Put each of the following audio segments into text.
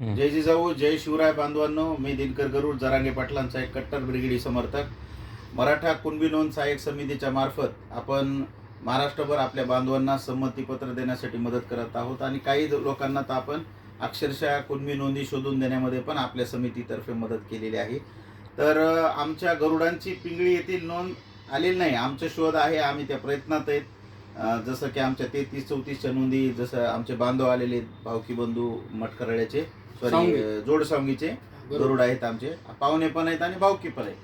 जय जिजाऊ जय शिवराय बांधवांनो मी दिनकर गरुड जरांगे पाटलांचा एक कट्टर ब्रिगेडी समर्थक. मराठा कुणबी नोंद सहाय्यक समितीच्या मार्फत आपण महाराष्ट्रभर आपल्या बांधवांना संमतीपत्र देण्यासाठी मदत करत आहोत आणि काही लोकांना तर आपण अक्षरशः कुणबी नोंदी शोधून देण्यामध्ये पण आपल्या समितीतर्फे मदत केलेली आहे. तर आमच्या गरुडांची पिंगळी येथील नोंद आलेली नाही. आमचे शोध आहे आम्ही त्या प्रयत्नात आहेत. जसं की आमच्या तेहतीस चौतीसच्या नोंदी जसं आमचे बांधव आलेले भावकी बंधू मटकरड्याचे सॉरी सावंगी. जोडसावंगीचे गरुड आहेत आमचे. पाहुणे पण आहेत आणि भावकी पण आहेत.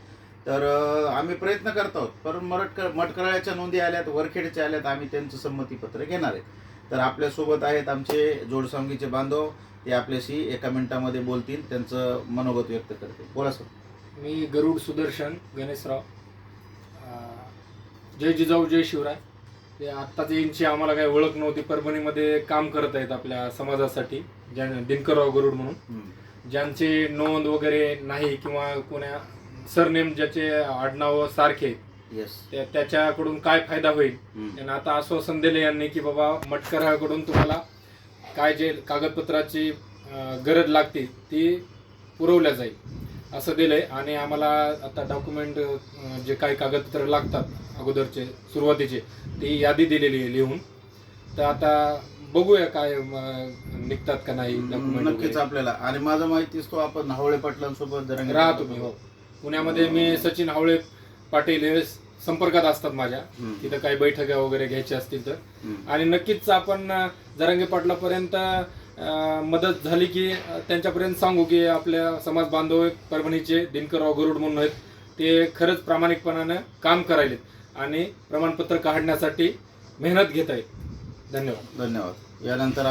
तर आम्ही प्रयत्न करत आहोत. पण मरट मटकराळ्याच्या नोंदी आल्यात वरखेडच्या आल्यात आम्ही त्यांचं संमतीपत्र घेणार आहेत. तर आपल्यासोबत आहेत आमचे जोडसावंगीचे बांधव. ते आपल्याशी एका मिनिटामध्ये बोलतील त्यांचं मनोगत व्यक्त करतील. बोला सर. मी गरुड सुदर्शन गणेशराव. जय जिजाऊ जय शिवराय. ते आत्ताच यांची आम्हाला काही ओळख नव्हती परभणीमध्ये काम करत आहेत आपल्या समाजासाठी ज्या दिनकरराव गरुड म्हणून. ज्यांचे नोंद वगैरे नाही किंवा कोण्या सरनेम ज्याचे आडनाव सारखे त्या त्याच्याकडून काय फायदा होईल? त्यांना आता आश्वासन दिले यांनी की बाबा मटकराकडून तुम्हाला काय जे कागदपत्राची गरज लागते ती पुरवल्या जाईल. असं दिलंय. आणि आम्हाला आता डॉक्युमेंट जे काही कागदपत्र लागतात अगोदरचे सुरुवातीचे ती यादी दिलेली आहे लिहून. तर आता बघूया काय निघतात का नाही नक्कीच आपल्याला. आणि माझं माहितीच तो आपण हावळे पाटलांसोबत जरा राहा तुम्ही हो. पुण्यामध्ये मी सचिन हावळे पाटील हे संपर्कात असतात माझ्या. तिथं काही बैठका वगैरे घ्यायच्या असतील तर. आणि नक्कीच आपण जरांगे पाटलापर्यंत मदत झाली की त्यांच्यापर्यंत सांगू की आपल्या समाज बांधव परभणीचे दिनकरराव गरुड म्हणून आहेत ते खरंच प्रामाणिकपणानं काम करायलेत आणि प्रमाणपत्र काढण्यासाठी मेहनत घेत आहेत. धन्यवाद. धन्यवाद. यानंतर